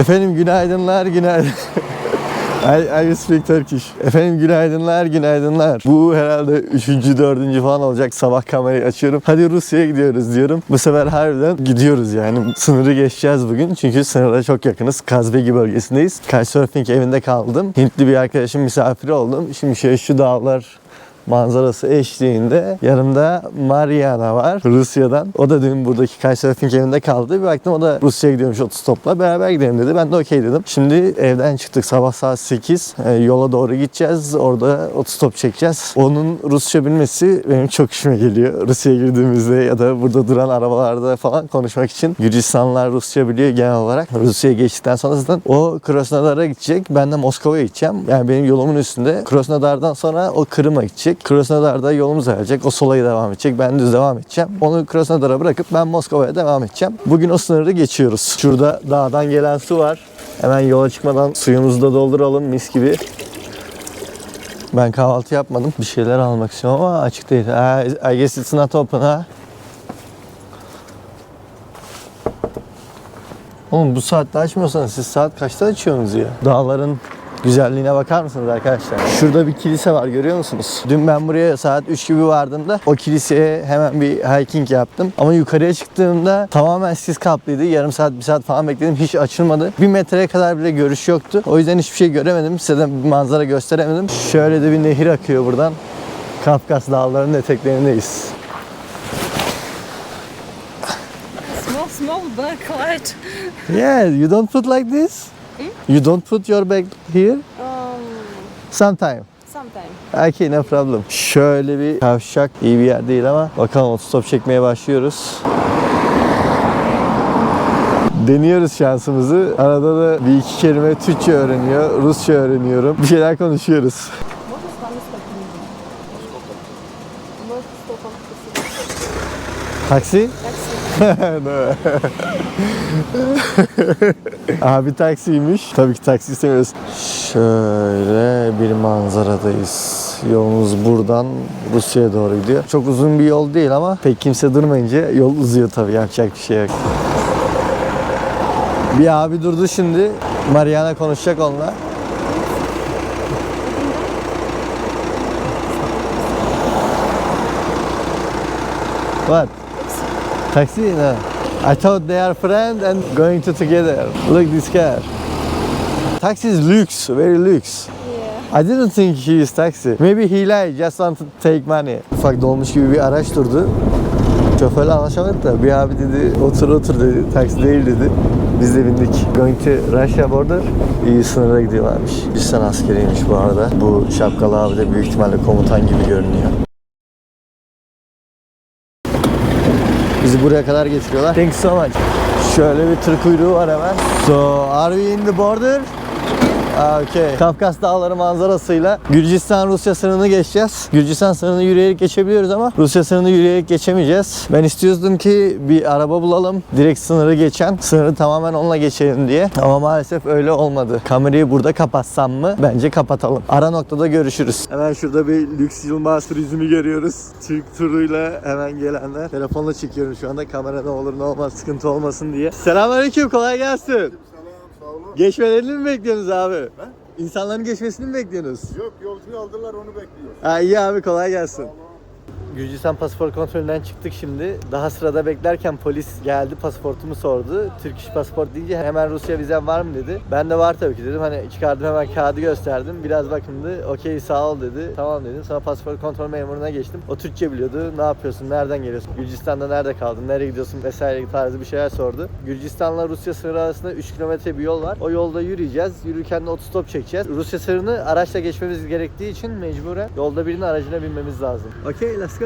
Efendim günaydınlar, günaydın. I, I speak Turkish. Efendim günaydınlar, günaydınlar. Bu herhalde üçüncü, dördüncü falan olacak. Sabah kamerayı açıyorum. Hadi Rusya'ya gidiyoruz diyorum. Bu sefer harbiden gidiyoruz yani. Sınırı geçeceğiz bugün. Çünkü sınırda çok yakınız. Kazbegi bölgesindeyiz. Couchsurfing evinde kaldım. Hintli bir arkadaşım misafiri oldum. Şimdi şöyle şu dağlar manzarası eşliğinde yanımda Mariana var Rusya'dan. O da dün buradaki Couchsurfing evinde kaldı. Bir baktım o da Rusya'ya gidiyormuş otostopla. Beraber gidelim dedi. Ben de okey dedim. Şimdi evden çıktık sabah saat 8. Ee, yola doğru gideceğiz. Orada otostop çekeceğiz. Onun Rusça bilmesi benim çok işime geliyor. Rusya'ya girdiğimizde ya da burada duran arabalarda falan konuşmak için. Gürcistanlılar Rusça biliyor genel olarak. Rusya'ya geçtikten sonra zaten o Krasnodar'a gidecek. Ben de Moskova'ya gideceğim. Yani benim yolumun üstünde. Krasnodar'dan sonra o Kırım'a gidecek. Krasnodar'da yolumuz ayrılacak. O solaya devam edecek. Ben düz devam edeceğim. Onu Krasnodar'a bırakıp ben Moskova'ya devam edeceğim. Bugün o sınırı geçiyoruz. Şurada dağdan gelen su var. Hemen yola çıkmadan suyumuzu da dolduralım mis gibi. Ben kahvaltı yapmadım. Bir şeyler almak istiyorum ama açık değil. I guess it's not open ha. Oğlum bu saatte açmıyorsanız siz saat kaçta açıyorsunuz ya? Dağların güzelliğine bakar mısınız arkadaşlar? Şurada bir kilise var görüyor musunuz? Dün ben buraya saat 3 gibi vardığımda o kiliseye hemen bir hiking yaptım. Ama yukarıya çıktığımda tamamen sis kaplıydı. Yarım saat, bir saat falan bekledim. Hiç açılmadı. Bir metreye kadar bile görüş yoktu. O yüzden hiçbir şey göremedim. Size de bir manzara gösteremedim. Şöyle de bir nehir akıyor buradan. Kafkas dağlarının eteklerindeyiz. Small, small bag, quite. Yeah, you don't put like this? Hmm? You don't put your bag here? Um, Sometime. Sometime. Okay, no problem. Şöyle bir kavşak iyi bir yer değil ama bakalım otostop çekmeye başlıyoruz. Deniyoruz şansımızı. Arada da bir iki kelime Türkçe öğreniyor, Rusça öğreniyorum. Bir şeyler konuşuyoruz. Taksi? Taksi. Abi taksiymiş. Tabii ki taksi seviyoruz. Şöyle bir manzaradayız. Yolumuz buradan Rusya'ya doğru gidiyor. Çok uzun bir yol değil ama pek kimse durmayınca yol uzuyor tabii. Yapacak bir şey yok. Bir abi durdu şimdi. Mariana konuşacak onunla. What? Taxi? No. I thought they are friends and going to together. Look this car. Taxi is lux, very lux. Yeah. I didn't think he is taxi. Maybe he lied, just want to take money. Ufak dolmuş gibi bir araç durdu. Şoförle anlaşamadık da bir abi dedi otur otur dedi taksi değil dedi. Biz de bindik. Going to Russia border. İyi sınıra gidiyorlarmış. Gürcistan askeriymiş bu arada. Bu şapkalı abi de büyük ihtimalle komutan gibi görünüyor. Buraya kadar getiriyorlar. Thank you so much. Şöyle bir tır kuyruğu var hemen. So, are we in the border? Okay. Kafkas Dağları manzarasıyla Gürcistan-Rusya sınırını geçeceğiz. Gürcistan sınırını yürüyerek geçebiliyoruz ama Rusya sınırını yürüyerek geçemeyeceğiz. Ben istiyordum ki bir araba bulalım. Direkt sınırı geçen. Sınırı tamamen onunla geçelim diye. Ama maalesef öyle olmadı. Kamerayı burada kapatsam mı? Bence kapatalım. Ara noktada görüşürüz. Hemen şurada bir lüks Yılmaz turizmi görüyoruz. Türk turuyla hemen gelenler. Telefonla çekiyorum şu anda. Kamera ne olur ne olmaz sıkıntı olmasın diye. Selamünaleyküm kolay gelsin. Sağ olun. Geçmelerini mi bekliyorsunuz abi? İnsanların geçmesini mi bekliyorsunuz? Yok yolcuyu aldılar onu bekliyoruz. Ha iyi abi kolay gelsin. Gürcistan pasaport kontrolünden çıktık şimdi. Daha sırada beklerken polis geldi pasaportumu sordu. Türk iş pasaport deyince hemen Rusya vizen var mı dedi. Ben de var tabii ki dedim. Hani çıkardım hemen kağıdı gösterdim. Biraz bakındı. Okey sağ ol dedi. Tamam dedim. Sonra pasaport kontrol memuruna geçtim. O Türkçe biliyordu. Ne yapıyorsun? Nereden geliyorsun? Gürcistan'da nerede kaldın? Nereye gidiyorsun? Vesaire tarzı bir şeyler sordu. Gürcistan'la Rusya sınırı arasında 3 kilometre bir yol var. O yolda yürüyeceğiz. Yürürken de otostop çekeceğiz. Rusya sınırını araçla geçmemiz gerektiği için mecburen yolda birinin aracına binmemiz lazım. Okey let's go.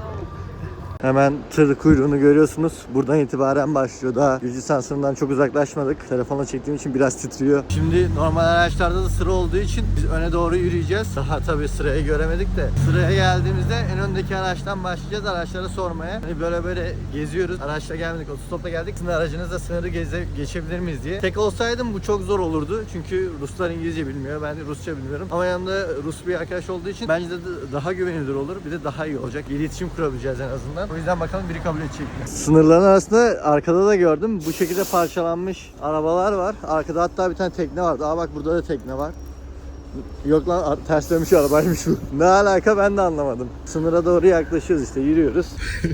Hemen tır kuyruğunu görüyorsunuz. Buradan itibaren başlıyor. Daha Gürcistan sınırından çok uzaklaşmadık. Telefonla çektiğim için biraz titriyor. Şimdi normal araçlarda da sıra olduğu için biz öne doğru yürüyeceğiz. Daha tabii sırayı göremedik de. Sıraya geldiğimizde en öndeki araçtan başlayacağız araçlara sormaya. Hani böyle böyle geziyoruz. Araçla gelmedik, otostopla geldik. Sizin aracınızla sınırı geze, geçebilir miyiz diye. Tek olsaydım bu çok zor olurdu. Çünkü Ruslar İngilizce bilmiyor. Ben de Rusça bilmiyorum. Ama yanında Rus bir arkadaş olduğu için bence de daha güvenilir olur. Bir de daha iyi olacak. İletişim kurabileceğiz en azından. O yüzden bakalım biri kabul edecek mi? Sınırların arasında arkada da gördüm. Bu şekilde parçalanmış arabalar var. Arkada hatta bir tane tekne vardı. Aa bak burada da tekne var. Yok lan ters dönmüş arabaymış bu. Ne alaka ben de anlamadım. Sınıra doğru yaklaşıyoruz işte yürüyoruz.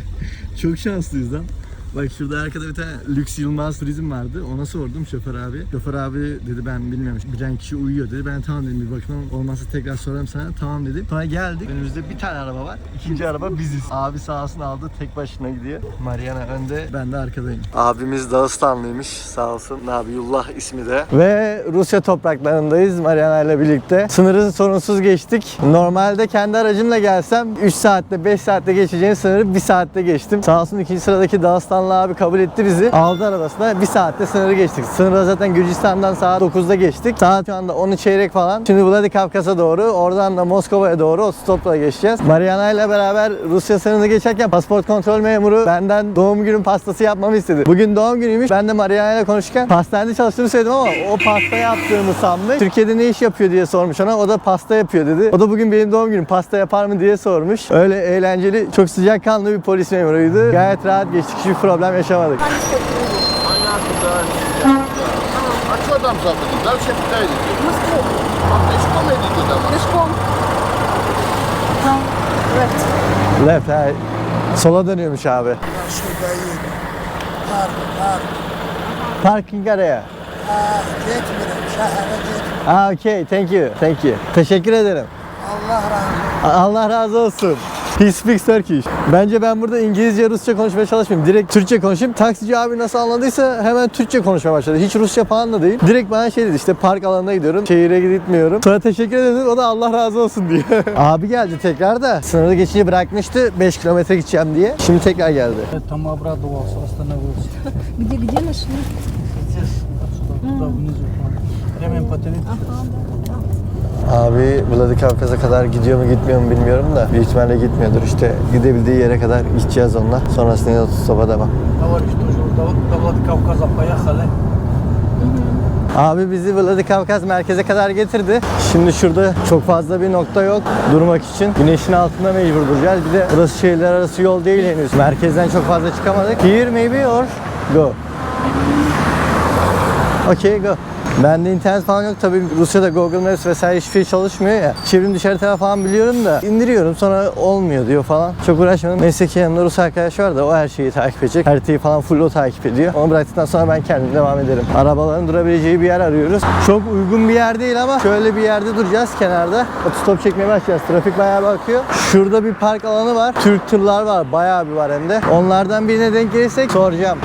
Çok şanslıyız lan. Bak şurada arkada bir tane Lüks Yılmaz Turizm vardı. Ona sordum şoför abi. Şoför abi dedi ben bilmiyorum bilen kişi uyuyor dedi. Ben tamam dedim bir bakın olmazsa tekrar sorarım sana. Tamam dedim. Sonra geldik. Önümüzde bir tane araba var. İkinci araba biziz. Abi sağ olsun aldı tek başına gidiyor. Mariana önde ben de arkadayım. Abimiz Dağıstanlıymış sağ olsun. Nabiyullah ismi de. Ve Rusya topraklarındayız Mariana ile birlikte. Sınırı sorunsuz geçtik. Normalde kendi aracımla gelsem 3 saatte 5 saatte geçeceğim sınırı 1 saatte geçtim. Sağ olsun ikinci sıradaki Dağıstanlı abi kabul etti bizi. Aldı arabasına 1 saatte sınırı geçtik. Sınırı zaten Gürcistan'dan saat 9'da geçtik. Saat şu anda 10'u çeyrek falan. Şimdi Vladikavkaz'a doğru oradan da Moskova'ya doğru otostopla geçeceğiz. Mariana ile beraber Rusya sınırını geçerken pasaport kontrol memuru benden doğum günü pastası yapmamı istedi. Bugün doğum günüymüş. Ben de Mariana ile konuşurken pastanede çalıştığımı söyledim ama o pasta yaptığımı sanmış. Türkiye'de ne iş yapıyor diye sormuş ona. O da pasta yapıyor dedi. O da bugün benim doğum günüm pasta yapar mı diye sormuş. Öyle eğlenceli, çok sıcakkanlı bir polis memuruydu. Gayet rahat geçtik. Hiçbir problem yaşamadık. А что там забыли? Дальше куда идете? А пешком идите домой? Пешком. Left. Left, ha. Sola dönüyormuş abi. Şurada iyi. Var, var. Parking araya. Aa, gitmiyorum, şehre gitmiyorum. Ah, okay. Thank you. Thank you. Teşekkür ederim. Allah razı olsun. Allah razı olsun. He speaks Turkish. Bence ben burada İngilizce, Rusça konuşmaya çalışmayayım. Direkt Türkçe konuşayım. Taksici abi nasıl anladıysa hemen Türkçe konuşmaya başladı. Hiç Rusça falan da değil. Direkt bana şey dedi işte park alanına gidiyorum. Şehire gitmiyorum. Sonra teşekkür ederim. O da Allah razı olsun diyor. abi geldi tekrar da. Sınırı geçince bırakmıştı. 5 kilometre gideceğim diye. Şimdi tekrar geldi. Там обрадовался, остановился. Где, где нашли? Здесь, отсюда, туда внизу. Время по 30. Abi Bladik Kafkas'a kadar gidiyor mu gitmiyor mu bilmiyorum da büyük ihtimalle gitmiyordur. İşte gidebildiği yere kadar gideceğiz onunla. Sonrasında yine Tuzlaba devam. Abi bizi Vladikavkaz merkeze kadar getirdi. Şimdi şurada çok fazla bir nokta yok durmak için. Güneşin altında mecbur duracağız. Bir de burası şehirler arası yol değil henüz. Merkezden çok fazla çıkamadık. Here maybe or go. Okay go. Bende internet falan yok tabii Rusya'da Google Maps vesaire hiçbir şey çalışmıyor ya. Çevrim dışı harita falan biliyorum da indiriyorum sonra olmuyor diyor falan. Çok uğraşmadım. Neyse ki yanımda Rus arkadaş var da o her şeyi takip edecek. Haritayı falan full o takip ediyor. Onu bıraktıktan sonra ben kendim devam ederim. Arabaların durabileceği bir yer arıyoruz. Çok uygun bir yer değil ama şöyle bir yerde duracağız kenarda. Otostop çekmeye başlayacağız. Trafik bayağı bakıyor. Şurada bir park alanı var. Türk tırlar var. Bayağı bir var hem de. Onlardan birine denk gelirsek soracağım.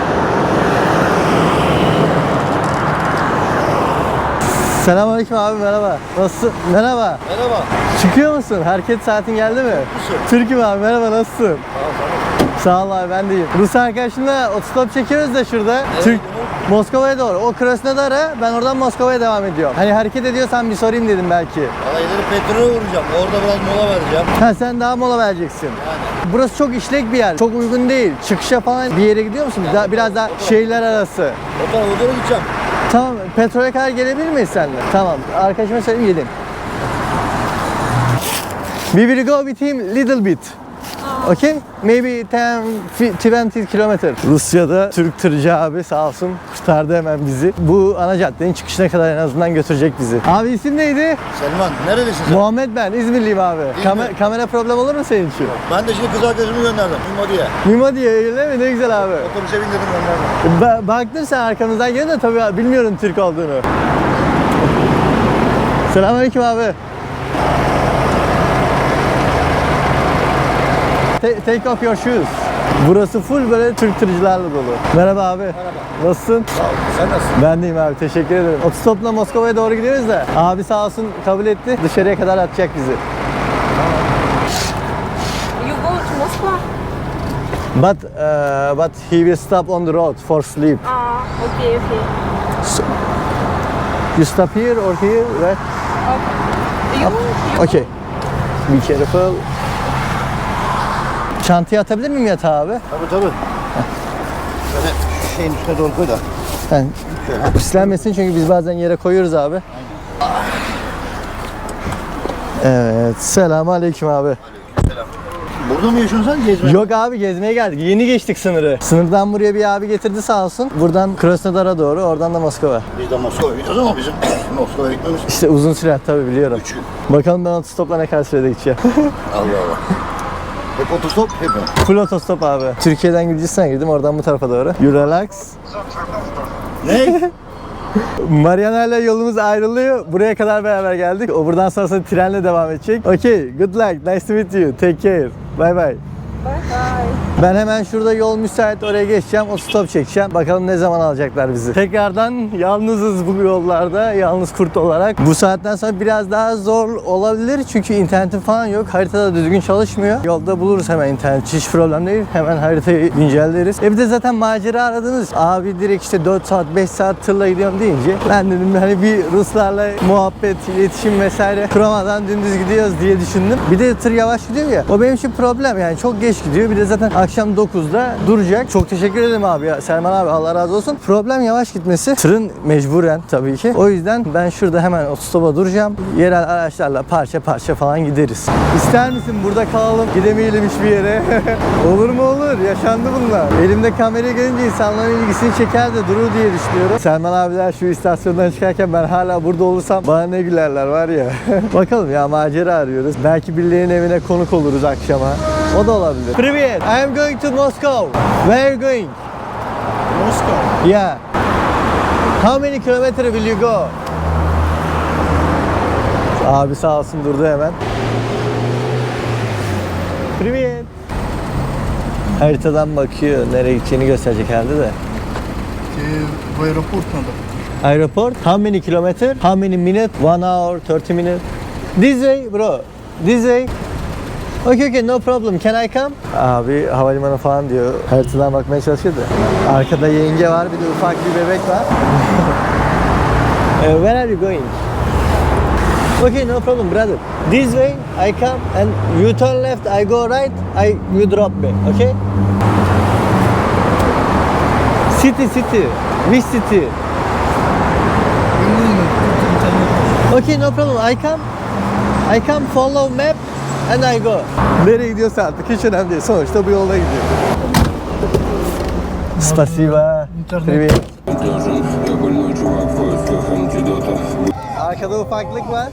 Selamünaleyküm abi merhaba. Nasılsın? Merhaba. Merhaba. Çıkıyor musun? Hareket saatin geldi mi? Türk'üm abi merhaba nasılsın? Sağ ol abi ben de iyiyim. Rus arkadaşımla otostop çekiyoruz da şurada. Türk Moskova'ya doğru. O Krasnodar'a ben oradan Moskova'ya devam ediyorum. Hani hareket ediyorsan bir sorayım dedim belki. Valla ileri petrole vuracağım. Orada biraz mola vereceğim. Ha sen daha mola vereceksin. Burası çok işlek bir yer. Çok uygun değil. Çıkışa falan bir yere gidiyor musun? Daha, biraz daha şehirler arası. O tarafa doğru gideceğim. Tamam, petrole kadar gelebilir miyiz seninle? Tamam, arkadaşıma söyleyeyim gelin. We will go with him little bit. Okay? Maybe 10, 20 kilometer. Rusya'da Türk tırcı abi sağ olsun kurtardı hemen bizi. Bu ana caddenin çıkışına kadar en azından götürecek bizi. Abi isim neydi? Selman neredesin sen? Muhammed ben, İzmirliyim abi. Kamer- kamera problem olur mu senin için? Ben de şimdi kız arkadaşımı gönderdim. Mimo diye. Mimo diye öyle mi? Ne güzel abi. Otobüse bindirdim gönderdim. Ba- baktım sen arkamızdan geldin de tabii bilmiyorum Türk olduğunu. Selamünaleyküm abi. Ta- take off your shoes. Burası full böyle Türk tırcılarla dolu. Merhaba abi. Merhaba. Nasılsın? Sağ ol. Sen nasılsın? Ben deyim abi teşekkür ederim. Otostopla Moskova'ya doğru gidiyoruz da abi sağ olsun kabul etti. Dışarıya kadar atacak bizi. You go to Moscow? But uh, but he will stop on the road for sleep. Ah, okay, okay. You stop here or here, right? You, you Okay. Be careful. Çantaya atabilir miyim yatağı abi? Tabii tabii. Böyle şeyin üstüne doğru koy da. Yani pislenmesin çünkü biz bazen yere koyuyoruz abi. Evet. Selamun aleyküm abi. Burada mı yaşıyorsun sen gezmeye? Yok abi gezmeye geldik. Yeni geçtik sınırı. Sınırdan buraya bir abi getirdi sağ olsun. Buradan Krasnodar'a doğru, oradan da Moskova. Biz de Moskova'ya gidiyoruz ama bizim Moskova'ya gitmemiz İşte uzun süre tabii biliyorum. 3 gün. Bakalım ben otostopla ne kadar sürede gideceğim. Allah Allah. Hep otostop, hep mi? Full otostop abi. Türkiye'den Gürcistan'a girdim, oradan bu tarafa doğru. You relax. Ne? Mariana'yla yolumuz ayrılıyor. Buraya kadar beraber geldik. O buradan sonrasında trenle devam edecek. Okay, good luck. Nice to meet you. Take care. Bye bye. Bye bye. Ben hemen şurada yol müsait oraya geçeceğim. O stop çekeceğim. Bakalım ne zaman alacaklar bizi. Tekrardan yalnızız bu yollarda. Yalnız kurt olarak. Bu saatten sonra biraz daha zor olabilir. Çünkü internetim falan yok. Haritada düzgün çalışmıyor. Yolda buluruz hemen internet. Hiç problem değil. Hemen haritayı güncelleriz. E bir de zaten macera aradınız. Abi direkt işte 4 saat 5 saat tırla gidiyorum deyince ben dedim hani bir Ruslarla muhabbet, iletişim vesaire kuramadan dümdüz gidiyoruz diye düşündüm. Bir de tır yavaş gidiyor ya. O benim için problem yani çok geç gidiyor. Bir de zaten akşam 9'da duracak. Çok teşekkür ederim abi. Selman abi Allah razı olsun. Problem yavaş gitmesi. Tırın mecburen tabii ki. O yüzden ben şurada hemen otostopa duracağım. Yerel araçlarla parça parça falan gideriz. İster misin burada kalalım gidemeyelim hiçbir yere? olur mu olur. Yaşandı bunlar. Elimde kamerayı görünce insanların ilgisini çeker de durur diye düşünüyorum. Selman abiler şu istasyondan çıkarken ben hala burada olursam bana ne gülerler var ya. Bakalım ya macera arıyoruz. Belki birilerinin evine konuk oluruz akşama. O da olabilir. Привет. I am going to Moscow. Where are you going? Moskova. Yeah. How many kilometer will you go? Abi sağ olsun durdu hemen. Привет. Haritadan bakıyor. Nereye gideceğini gösterecek herhalde de. Тебе в аэропорт надо. Airport. How many kilometer? How many minutes? One hour, 30 minutes? This way bro. This way. Okay okay no problem. Can I come? Abi havalimanı falan diyor. Haritadan bakmaya çalışıyor da. Arkada yenge var bir de ufak bir bebek var. Uh, where are you going? Okay no problem brother. This way I come and you turn left I go right I you drop me okay? City city. Which city? Okay, no problem. I come. I come follow map and I go. Nereye gidiyorsa artık hiç önemli değil. Sonuçta bu yolda gidiyor. Spasiba. İnternet. Привет. Должен, я больной чувак в поисках антидота Arkada ufaklık var.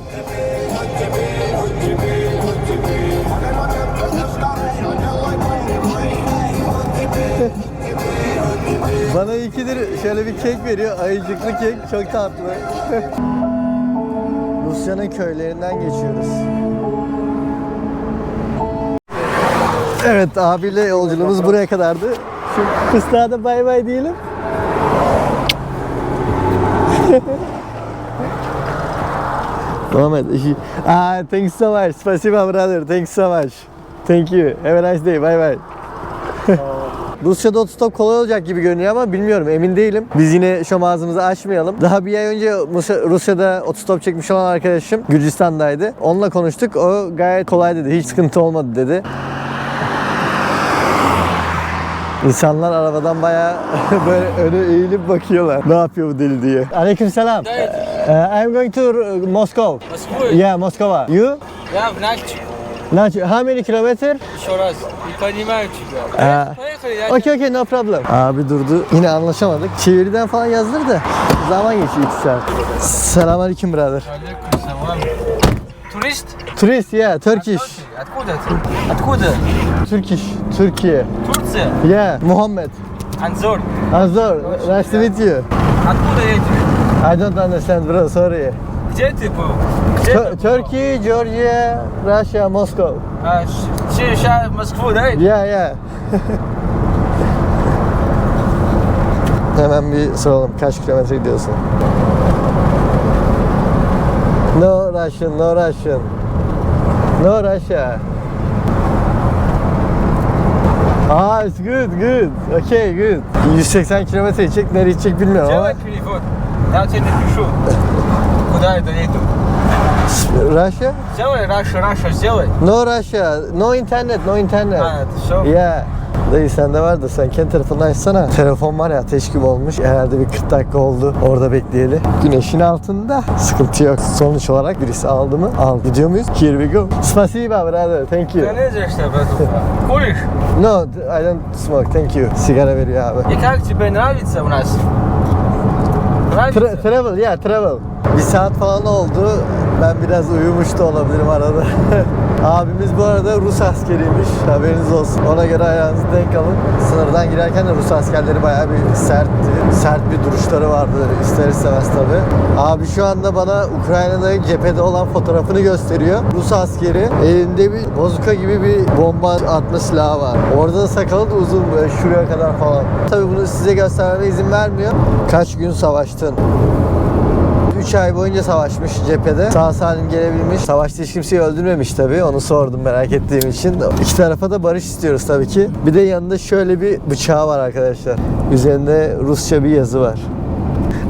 Bana ikidir şöyle bir kek veriyor. Ayıcıklı kek. Çok tatlı. Rusya'nın köylerinden geçiyoruz. Evet abiyle yolculuğumuz buraya kadardı. Şu fıstığa da bay bay diyelim. Muhammed. ah, thanks so much. Спасибо, brother. Thanks so much. Thank you. Have a nice day. Bye bye. Rusya'da otostop kolay olacak gibi görünüyor ama bilmiyorum emin değilim. Biz yine şom ağzımızı açmayalım. Daha bir ay önce Rusya'da otostop çekmiş olan arkadaşım Gürcistan'daydı. Onunla konuştuk. O gayet kolay dedi. Hiç sıkıntı olmadı dedi. İnsanlar arabadan bayağı böyle öne eğilip bakıyorlar. Ne yapıyor bu deli diye. Aleykümselam. Uh, I'm going to uh, Moscow. Москвы? Yeah, Moskova. You? Я в Нальчик. Not how many kilometer? Еще раз. Не понимаю тебя. А. Поехали, я Okay okay no problem. Abi durdu. Yine anlaşamadık. Çeviriden falan yazdır da zaman geçiyor 2 saat. Selamünaleyküm brother. Алейкум салам. Турист? Turist yeah, Turkish. Откуда ты? Откуда? Turkish, Türkiye. Турция? Yeah, Muhammed. Анзор. Azor, nice to meet you. Откуда эти? I don't understand bro, sorry. Где ты был? Где Tu- ты был? Turkey, Georgia, Russia, Moscow. А, сейчас в Москву, да? Yeah, yeah. Hemen bir soralım kaç kilometre gidiyorsun? No Russian, no Russian. No Russia. Ah, it's good, good. Okay, good. 180 kilometre gidecek, nereye gidecek bilmiyorum ama. Сделай перевод. Я тебе напишу. Куда я доеду? Russia? Сделай, Раша, Раша, сделай. No Russia, no internet, no internet. А, это все? Yeah. Dayı sende var da sen kendi telefonunu açsana. Telefon var ya ateş gibi olmuş. Herhalde bir 40 dakika oldu orada bekleyeli. Güneşin altında sıkıntı yok. Sonuç olarak birisi aldı mı? Aldı. Gidiyor muyuz? Here we go. Spasiba brother. Thank you. Да не за что, братуха. Куришь? No, I don't smoke. Thank you. Sigara veriyor abi. И как тебе нравится у нас? Нравится? Tra- travel, ya travel. Bir saat falan oldu. Ben biraz uyumuş da olabilirim arada. Abimiz bu arada Rus askeriymiş. Haberiniz olsun. Ona göre ayağınızı denk alın. Sınırdan girerken de Rus askerleri bayağı bir sertti. Sert bir duruşları vardı ister istemez tabi. Abi şu anda bana Ukrayna'da cephede olan fotoğrafını gösteriyor. Rus askeri elinde bir bozuka gibi bir bomba atma silahı var. Orada da sakalı da uzun böyle şuraya kadar falan. Tabi bunu size göstermeme izin vermiyor. Kaç gün savaştın? 3 ay boyunca savaşmış cephede. Sağ salim gelebilmiş. Savaşta hiç kimseyi öldürmemiş tabii. Onu sordum merak ettiğim için. İki tarafa da barış istiyoruz tabii ki. Bir de yanında şöyle bir bıçağı var arkadaşlar. Üzerinde Rusça bir yazı var.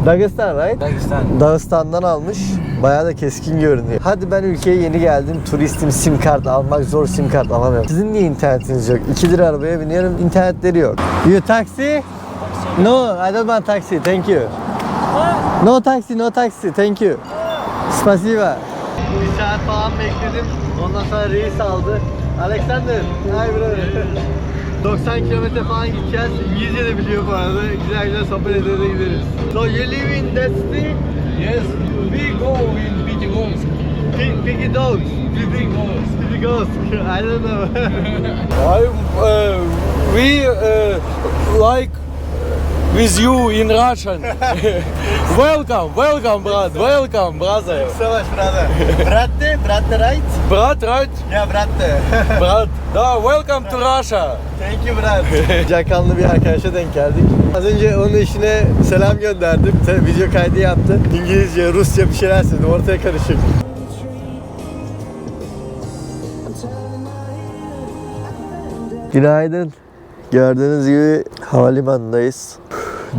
Dagestan right? Dagestan. Dağıstan'dan almış. Bayağı da keskin görünüyor. Hadi ben ülkeye yeni geldim. Turistim sim kart almak zor sim kart alamıyorum. Sizin niye internetiniz yok? 2 lira arabaya biniyorum internetleri yok. You taxi? No, I don't want taxi. Thank you. No taxi, no taxi. Thank you. Spasiba. Bir saat falan bekledim. Ondan sonra reis aldı. Alexander, hi brother. 90 kilometre falan gideceğiz. İngilizce de biliyor bu arada. Güzel güzel sohbet ede de gideriz. So you live in that city? Yes, we go in Pitigonsk. Pig, piggy dogs. Piggy ghosts. I don't know. I'm, uh, we uh, like with you in Russian. welcome, welcome, brad, welcome, brother. so much brother. Bratte, bratte right? Brat, right? Yeah, bratte. Brat, da, welcome to Russia. Thank you brother. Sıcakkanlı bir arkadaşa denk geldik. Az önce onun eşine selam gönderdim. Tabii video kaydı yaptı. İngilizce, Rusça bir şeyler söyledim. Ortaya karışık. Günaydın. Gördüğünüz gibi havalimanındayız.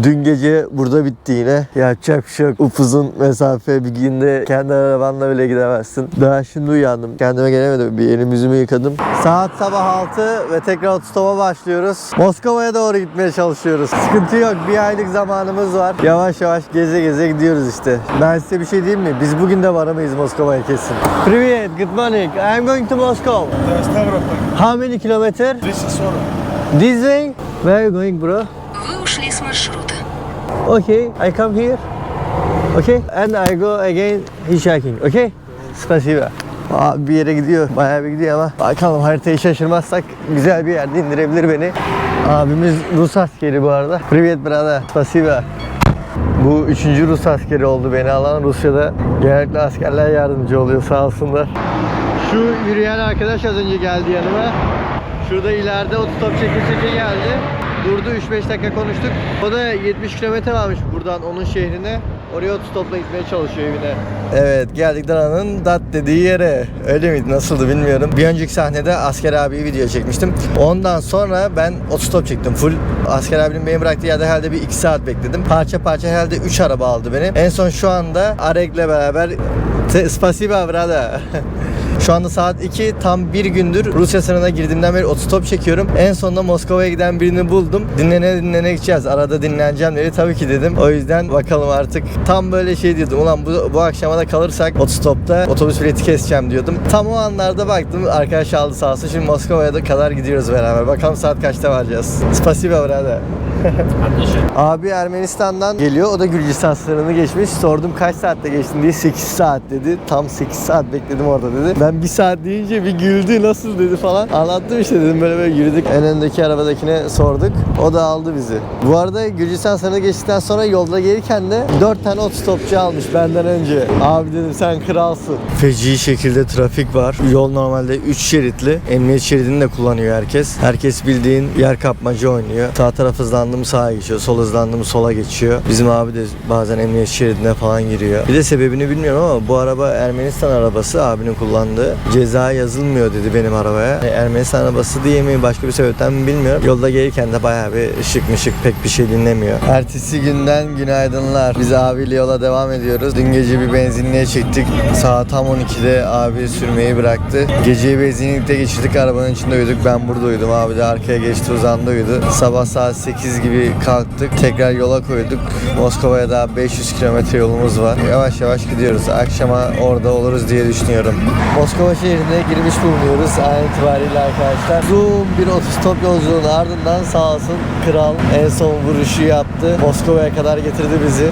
Dün gece burada bitti yine. Yapacak bir şey yok. Upuzun mesafe bir günde kendi arabanla bile gidemezsin. Daha şimdi uyandım. Kendime gelemedim. Bir elimi yüzümü yıkadım. Saat sabah 6 ve tekrar otostopa başlıyoruz. Moskova'ya doğru gitmeye çalışıyoruz. Sıkıntı yok. Bir aylık zamanımız var. Yavaş yavaş geze geze gidiyoruz işte. Ben size bir şey diyeyim mi? Biz bugün de varamayız Moskova'ya kesin. Привет, good morning. I'm going to Moscow. How many kilometer? This way? Where are you going bro? Вы ушли с маршрута. Okay, I come here. Okay, and I go again hitchhiking. Okay? Spasiba. Abi bir yere gidiyor. Bayağı bir gidiyor ama bakalım haritayı şaşırmazsak güzel bir yerde indirebilir beni. Abimiz Rus askeri bu arada. Privet brother. Spasiba. Bu üçüncü Rus askeri oldu beni alan. Rusya'da genellikle askerler yardımcı oluyor sağ olsunlar. Şu yürüyen arkadaş az önce geldi yanıma. Şurada ileride otostop çeke geldi. Durdu 3-5 dakika konuştuk. O da 70 kilometre varmış buradan onun şehrine. Oraya otostopla gitmeye çalışıyor evine. Evet geldik Dana'nın dat dediği yere. Öyle miydi nasıldı bilmiyorum. Bir önceki sahnede asker abiyi video çekmiştim. Ondan sonra ben otostop çektim full. Asker abinin beni bıraktığı yerde herhalde bir 2 saat bekledim. Parça parça herhalde 3 araba aldı beni. En son şu anda Arek'le beraber Spasiba brada. Şu anda saat 2 tam bir gündür Rusya sınırına girdiğimden beri otostop çekiyorum. En sonunda Moskova'ya giden birini buldum. Dinlene dinlene gideceğiz. Arada dinleneceğim dedi. Tabii ki dedim. O yüzden bakalım artık. Tam böyle şey diyordum. Ulan bu, bu akşama da kalırsak otostopta otobüs bileti keseceğim diyordum. Tam o anlarda baktım. Arkadaş aldı sağ olsun. Şimdi Moskova'ya da kadar gidiyoruz beraber. Bakalım saat kaçta varacağız. Spasiba Abi Ermenistan'dan geliyor. O da Gürcistan sınırını geçmiş. Sordum kaç saatte geçtin diye. 8 saat dedi. Tam 8 saat bekledim orada dedi. Ben bir saat deyince bir güldü. Nasıl dedi falan. Anlattım işte dedim böyle böyle yürüdük. En öndeki arabadakine sorduk. O da aldı bizi. Bu arada Gürcistan sınırını geçtikten sonra yolda gelirken de 4 tane otostopçu almış benden önce. Abi dedim sen kralsın. Feci şekilde trafik var. Yol normalde 3 şeritli. Emniyet şeridini de kullanıyor herkes. Herkes bildiğin yer kapmacı oynuyor. Sağ taraf hızlandırıyor hızlandım sağa geçiyor. Sol hızlandım sola geçiyor. Bizim abi de bazen emniyet şeridine falan giriyor. Bir de sebebini bilmiyorum ama bu araba Ermenistan arabası abinin kullandığı. Ceza yazılmıyor dedi benim arabaya. E, Ermenistan arabası diye mi başka bir sebepten mi bilmiyorum. Yolda gelirken de bayağı bir ışık mışık pek bir şey dinlemiyor. Ertesi günden günaydınlar. Biz abiyle yola devam ediyoruz. Dün gece bir benzinliğe çektik. Saat tam 12'de abi sürmeyi bıraktı. Geceyi benzinlikte geçirdik. Arabanın içinde uyuduk. Ben burada uyudum. Abi de arkaya geçti uzandı uyudu. Sabah saat 8 gibi kalktık. Tekrar yola koyduk. Moskova'ya daha 500 kilometre yolumuz var. Yavaş yavaş gidiyoruz. Akşama orada oluruz diye düşünüyorum. Moskova şehrine girmiş bulunuyoruz an itibariyle arkadaşlar. Uzun bir otostop yolculuğunun ardından sağ olsun kral en son vuruşu yaptı. Moskova'ya kadar getirdi bizi.